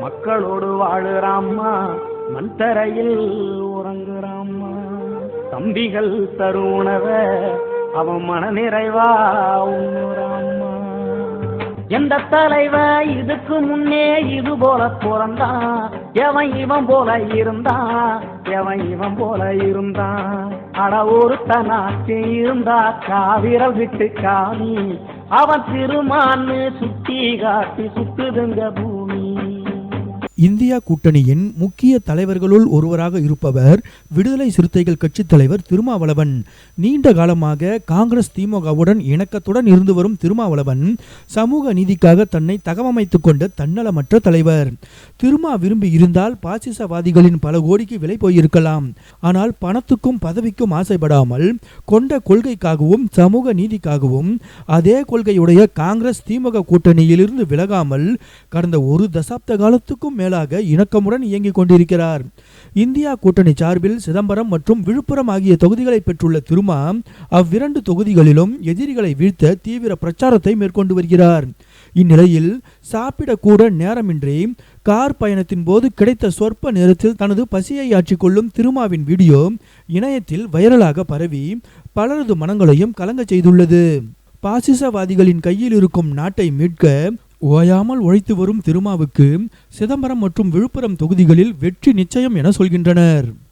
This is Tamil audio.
மக்களோடு வாழுறாம்மா. மண்தரையில் உறங்குறாம்மா. தம்பிகள் தரு உணவ அவன் மன நிறைவா உண்ணுறாம்மா. எந்த தலைவ இதுக்கு முன்னே இது போல பிறந்தான். எவன் இவன் போல இருந்தான். எவன் இவன் போல இருந்தான். அட ஒருத்தனாச்சு இருந்தா காவிரல் விட்டு காமி அவன் திருமான்னு சுத்தி காட்டி சுத்துதுங்க பூ இந்தியா கூட்டணியின் முக்கிய தலைவர்களுள் ஒருவராக இருப்பவர் விடுதலை சிறுத்தைகள் கட்சித் தலைவர் திருமாவளவன். நீண்ட காலமாக காங்கிரஸ் திமுகவுடன் இணக்கத்துடன் இருந்து வரும் திருமாவளவன் சமூக நீதிக்காக தன்னை தகவமைத்துக் கொண்ட தன்னலமற்ற தலைவர். திருமா விரும்பி இருந்தால் பாசிசவாதிகளின் பல கோடிக்கு விலை போயிருக்கலாம். ஆனால் பணத்துக்கும் பதவிக்கும் ஆசைப்படாமல் கொண்ட கொள்கைக்காகவும் சமூக நீதிக்காகவும் அதே கொள்கையுடைய காங்கிரஸ் திமுக கூட்டணியிலிருந்து விலகாமல் கடந்த ஒரு தசாப்த காலத்துக்கும் மேலாக இணக்கமுடன் இயங்கிக் கொண்டிருக்கிறார். இந்தியா கூட்டணி சார்பில் சிதம்பரம் மற்றும் விழுப்புரம் ஆகிய தொகுதிகளை பெற்றுள்ள திருமா அவ்விரண்டு தொகுதிகளிலும் எதிரிகளை வீழ்த்த தீவிர பிரச்சாரத்தை மேற்கொண்டு வருகிறார். இந்நிலையில் சாப்பிடக்கூட நேரமின்றி கார் பயணத்தின் போது கிடைத்த சொற்ப நேரத்தில் தனது பசியை ஆற்றிக்கொள்ளும் திருமாவின் வீடியோ இணையத்தில் வைரலாக பரவி பலரது மனங்களையும் கலங்க செய்துள்ளது. பாசிசவாதிகளின் கையில் இருக்கும் நாட்டை மீட்க ஓயாமல் உழைத்து வரும் திருமாவுக்கு சிதம்பரம் மற்றும் விழுப்புரம் தொகுதிகளில் வெற்றி நிச்சயம் என சொல்கின்றனர்.